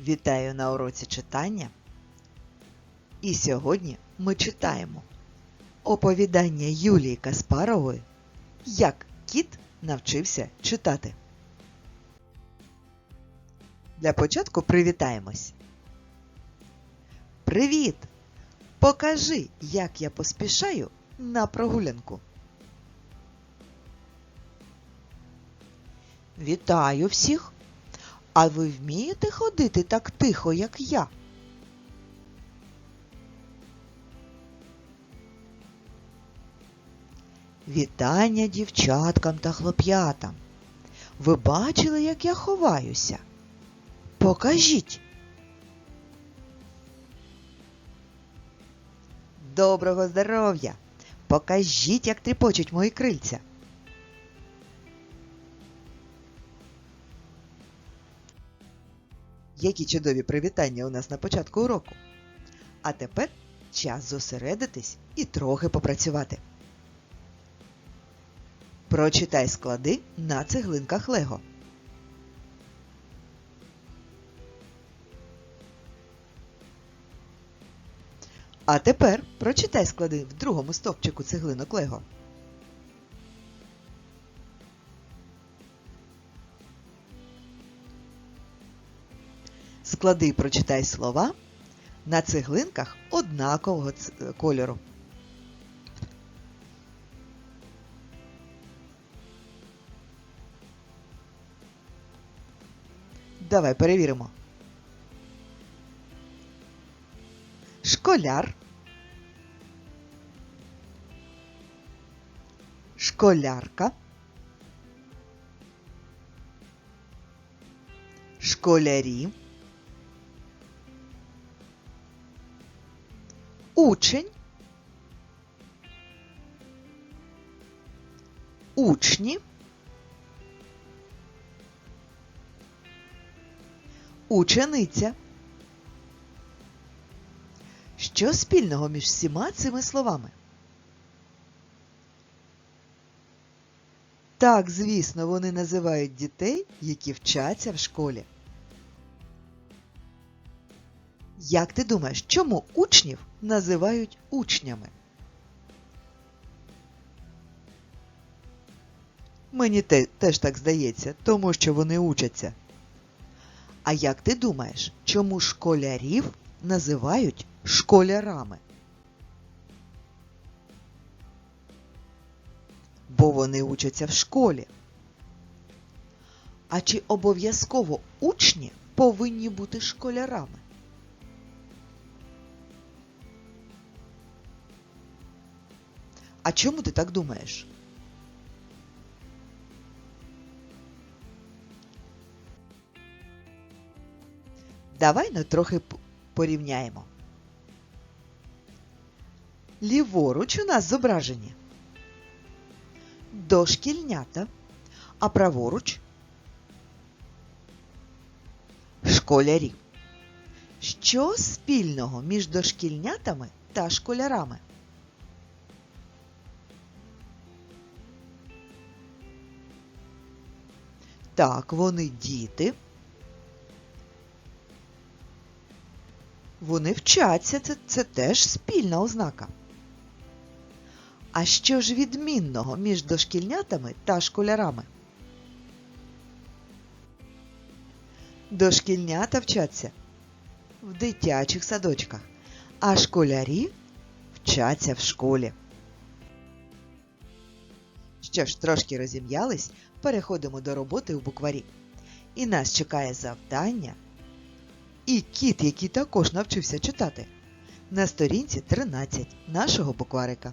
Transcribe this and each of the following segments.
Вітаю на уроці читання. І сьогодні ми читаємо оповідання Юлії Каспарової Як кіт навчився читати. Для початку привітаємось. Привіт! Покажи, як я поспішаю на прогулянку. Вітаю всіх! А ви вмієте ходити так тихо, як я? Вітання дівчаткам та хлоп'ятам. Ви бачили, як я ховаюся? Покажіть. Доброго здоров'я! Покажіть, як тріпочуть мої крильця. Які чудові привітання у нас на початку уроку. А тепер час зосередитись і трохи попрацювати. Прочитай склади на цеглинках Лего. А тепер прочитай склади в другому стовпчику цеглинок Лего. Склади і прочитай слова на цеглинках однакового кольору. Давай перевіримо. Школяр. Школярка. Школярі. Учень. Учні. Учениця. Що спільного між всіма цими словами? Так, звісно, вони називають дітей, які вчаться в школі. Як ти думаєш, чому учнів називають учнями? Мені те, теж так здається, тому що вони учаться. А як ти думаєш, чому школярів називають школярами? Бо вони учаться в школі. А чи обов'язково учні повинні бути школярами? А чому ти так думаєш? Давай ну, трохи порівняємо. Ліворуч у нас зображені дошкільнята, а праворуч школярі. Що спільного між дошкільнятами та школярами? Так, вони діти. Вони вчаться, це, це теж спільна ознака. А що ж відмінного між дошкільнятами та школярами? Дошкільнята вчаться в дитячих садочках, а школярі вчаться в школі. Що ж, трошки розім'ялись, переходимо до роботи у букварі. І нас чекає завдання і кіт, який також навчився читати на сторінці 13 нашого букварика.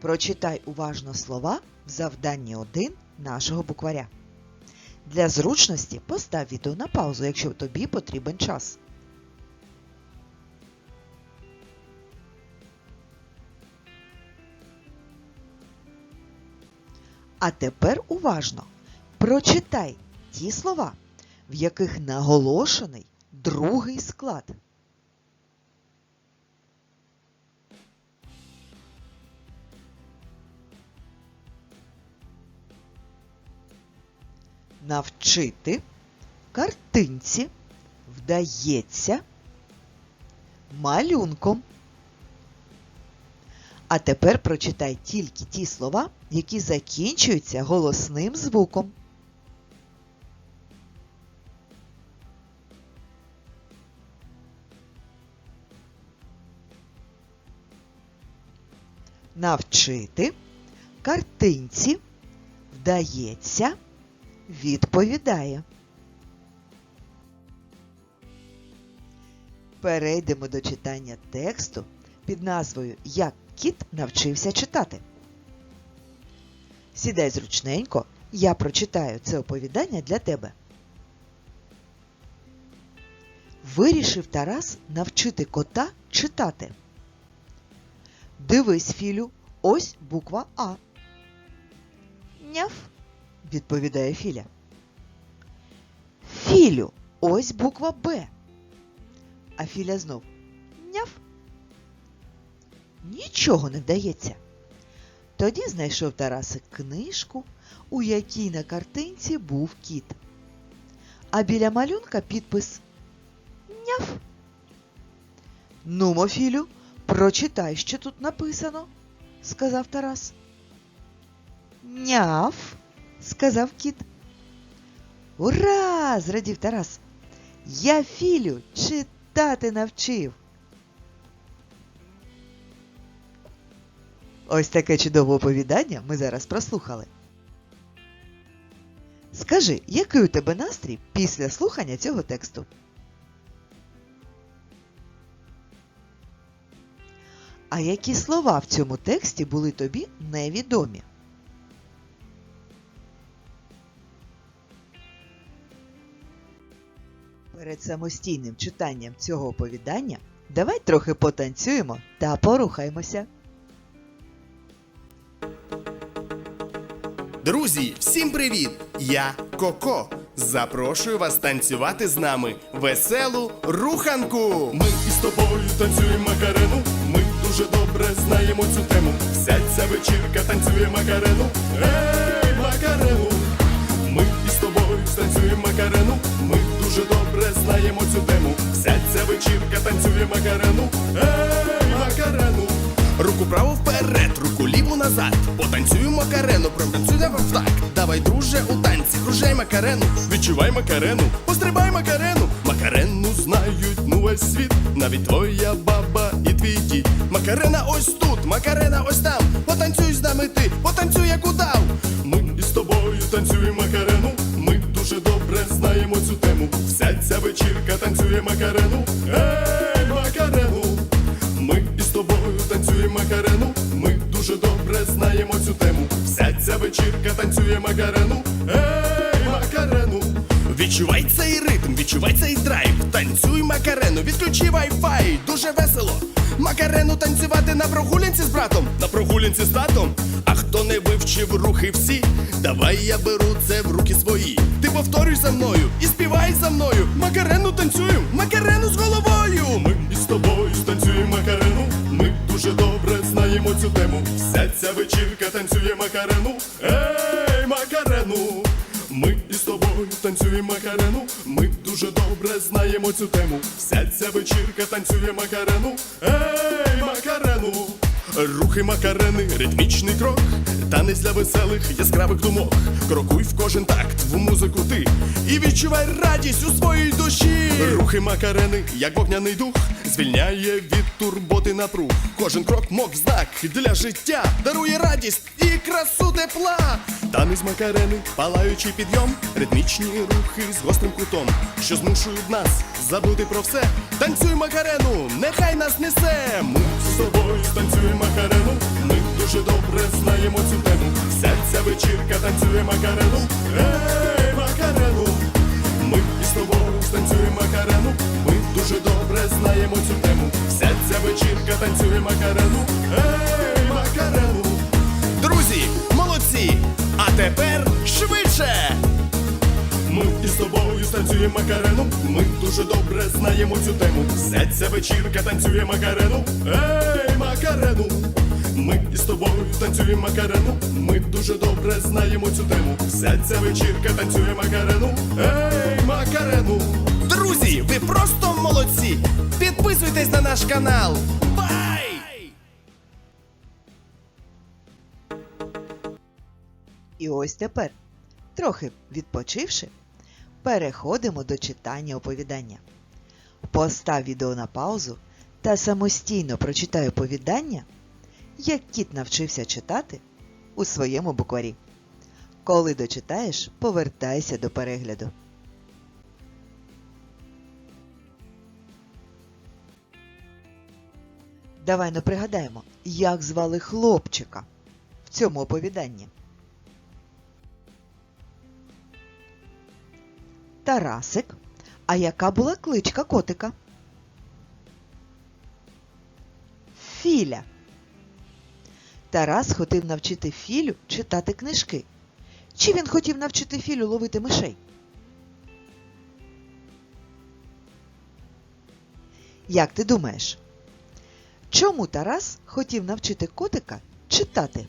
Прочитай уважно слова в завданні 1 нашого букваря. Для зручності постав відео на паузу, якщо тобі потрібен час. А тепер уважно прочитай ті слова, в яких наголошений другий склад. Навчити картинці вдається малюнком. А тепер прочитай тільки ті слова, які закінчуються голосним звуком. Навчити картинці вдається відповідає. Перейдемо до читання тексту під назвою Як кіт навчився читати. Сідай зручненько, я прочитаю це оповідання для тебе. Вирішив Тарас навчити кота читати. Дивись, Філю, ось буква А. Няв, відповідає Філя. Філю, ось буква Б. А Філя знов. Нічого не вдається. Тоді знайшов Тарасик книжку, у якій на картинці був кіт. А біля малюнка підпис Няв. Нумо, Філю, прочитай, що тут написано, сказав Тарас. Няв, сказав кіт. Ура! зрадів Тарас. Я Філю читати навчив. Ось таке чудове оповідання ми зараз прослухали. Скажи, який у тебе настрій після слухання цього тексту? А які слова в цьому тексті були тобі невідомі? Перед самостійним читанням цього оповідання давай трохи потанцюємо та порухаємося. Друзі, всім привіт! Я Коко. Запрошую вас танцювати з нами веселу руханку. Ми із тобою танцюємо макарену. Ми дуже добре знаємо цю тему. Вся ця вечірка танцює макарену. Ей, макарену! Ми із тобою станцюємо макарену. Ми дуже добре знаємо цю тему. Вся ця вечірка танцює макарену. Ей, макарену! Руку право вперед, руку ліву назад. Потанцюємо макарену, протанцюємо в так. Давай, друже, у танці, кружай макарену, відчувай макарену, пострибай макарену. Макарену знають ну весь світ, навіть твоя баба і твій дід. Макарена ось тут, макарена ось там. Потанцюй з нами ти, потанцюй як удав. Ми із тобою танцюємо макарену. Ми дуже добре знаємо цю тему. Вся ця вечірка танцює макарену. Ей, макарену. Ми дуже добре знаємо цю тему. Вся ця вечірка танцює макарену. Ей, макарену! Відчувай цей ритм, відчувай цей драйв. Танцюй макарену, відключи вай-фай, дуже весело. Макарену танцювати на прогулянці з братом, на прогулянці з татом. А хто не вивчив рухи всі, давай я беру це в руки свої. Ти повторюй за мною і співай за мною. Макарену танцюємо, макарену з головою. Ми із тобою добре цю тему. Вся ця вечірка танцює макарену. Ей, макарену! Ми із тобою танцюємо макарену. Ми дуже добре знаємо цю тему. Вся ця вечірка танцює макарену. Ей, макарену! Рухи макарени, ритмічний крок, танець для веселих, яскравих думок. Крокуй в кожен такт, в музику ти і відчувай радість у своїй душі. Рухи макарени, як вогняний дух, звільняє від турботи напруг. Кожен крок мов знак для життя, дарує радість і красу тепла. Танець макарени, палаючий підйом, ритмічні рухи з гострим кутом, що змушують нас забути про все. Танцюй макарену, нехай нас несе. Тобою танцюємо макарену. Ми дуже добре знаємо цю тему. Вся ця вечірка танцює макарену. Ей, макарену! Ми із тобою станцюємо макарену. Ми дуже добре знаємо цю тему. Вся ця вечірка танцює макарену. Ей, макарену! Друзі, молодці! А тепер швидше! Ми із тобою станцюємо макарену. Ми дуже добре знаємо цю тему. Вся ця вечірка танцює макарену. Ей, макарену! Ми із тобою танцюємо макарену. Ми дуже добре знаємо цю тему. Ця вечірка танцює макарену. Ей, макарену! Друзі, ви просто молодці! Підписуйтесь на наш канал. Бай! І ось тепер, трохи відпочивши, переходимо до читання оповідання. Постав відео на паузу та самостійно прочитай оповідання, як кіт навчився читати у своєму букварі. Коли дочитаєш, повертайся до перегляду. Давай не пригадаємо, як звали хлопчика в цьому оповіданні. Тарасик. А яка була кличка котика? Філя. Тарас хотів навчити Філю читати книжки. Чи він хотів навчити Філю ловити мишей? Як ти думаєш? Чому Тарас хотів навчити котика читати?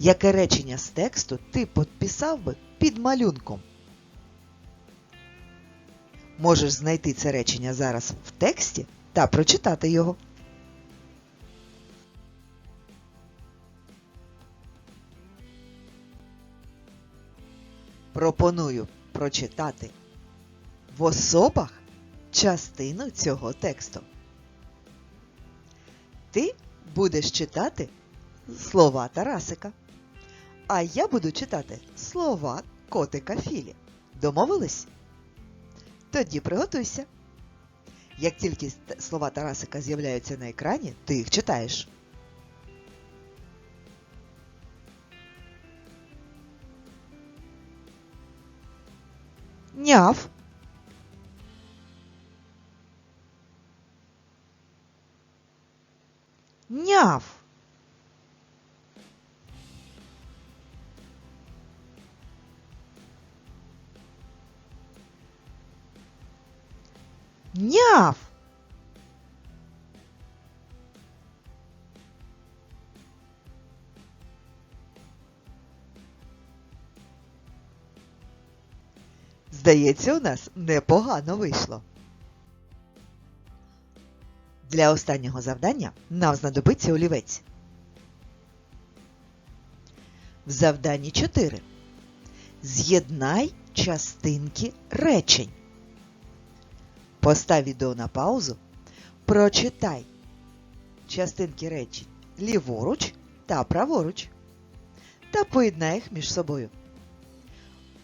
Яке речення з тексту ти підписав би під малюнком? Можеш знайти це речення зараз в тексті та прочитати його. Пропоную прочитати в особах частину цього тексту. Ти будеш читати слова Тарасика. А я буду читати слова котика Філі. Домовились? Тоді приготуйся. Як тільки слова Тарасика з'являються на екрані, ти їх читаєш. Няв. Няв. Няв. Здається, у нас непогано вийшло. Для останнього завдання нам знадобиться олівець. В завданні 4. З'єднай частинки речень. Постав відео на паузу. Прочитай частинки речень ліворуч та праворуч. Та поєднай їх між собою.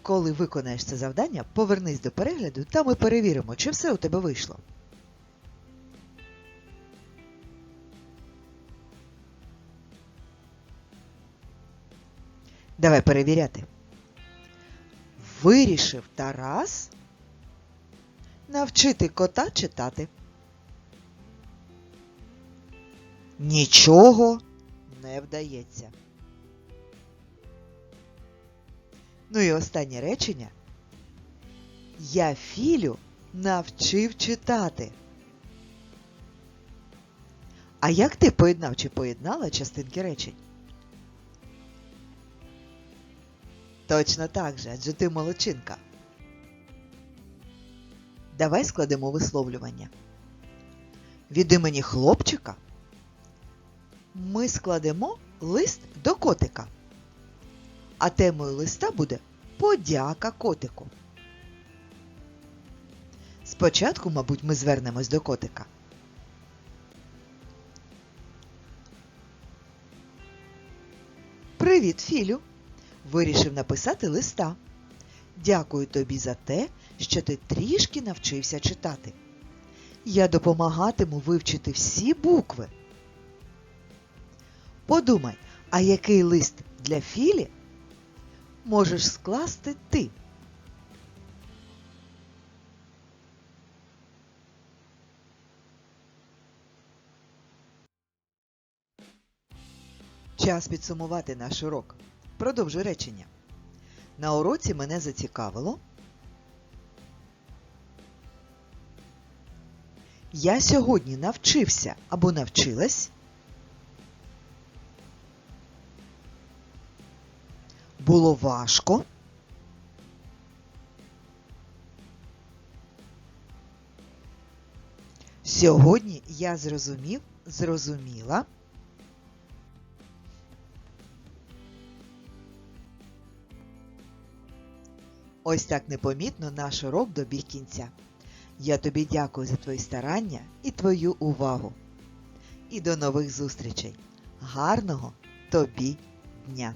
Коли виконаєш це завдання, повернись до перегляду та ми перевіримо, чи все у тебе вийшло. Давай перевіряти. Вирішив Тарас навчити кота читати. Нічого не вдається. Ну і останнє речення. Я Філю навчив читати. А як ти поєднав чи поєднала частинки речень? Точно так же, адже ти молодчинка. Давай складемо висловлювання. Від імені хлопчика ми складемо лист до котика. А темою листа буде подяка котику. Спочатку, мабуть, ми звернемось до котика. Привіт, Філю! Вирішив написати листа. Дякую тобі за те, що ти трішки навчився читати. Я допомагатиму вивчити всі букви. Подумай, а який лист для Філі можеш скласти ти? Час підсумувати наш урок. Продовжуй речення. На уроці мене зацікавило. Я сьогодні навчився або навчилась було важко. Сьогодні я зрозумів, зрозуміла. Ось так непомітно наш урок добіг кінця. Я тобі дякую за твої старання і твою увагу. І до нових зустрічей. Гарного тобі дня!